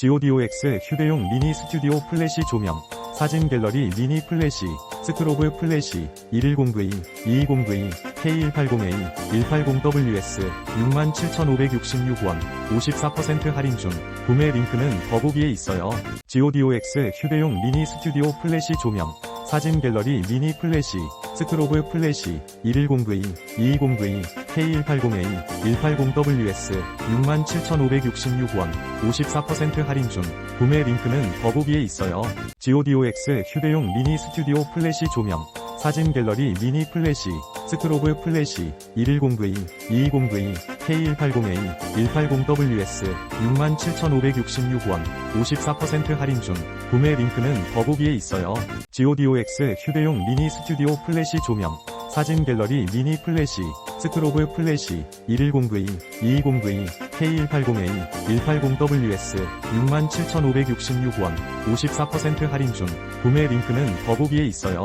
GODOX 휴대용 미니 스튜디오 플래시 조명, 사진 갤러리 미니 플래시, 스크로브 플래시, 110V, 220V, K180A, 180WS, 67,566원, 54% 할인 중, 구매 링크는 더보기에 있어요. GODOX 휴대용 미니 스튜디오 플래시 조명, 사진 갤러리 미니 플래시, 스크로브 플래시, 110V, 220V, K180A, 180WS, 67,566원, 54% 할인 중, 구매 링크는 더보기에 있어요. GODOX 휴대용 미니 스튜디오 플래시 조명, 사진 갤러리 미니 플래시, 스크로브 플래시, 110V, 220V, K180A, 180WS, 67,566원, 54% 할인 중, 구매 링크는 더보기에 있어요. GODOX 휴대용 미니 스튜디오 플래시 조명, 사진 갤러리 미니 플래시, 스크로브 플래시, 110V, 220V, K180A, 180WS, 67,566원, 54% 할인 중, 구매 링크는 더보기에 있어요.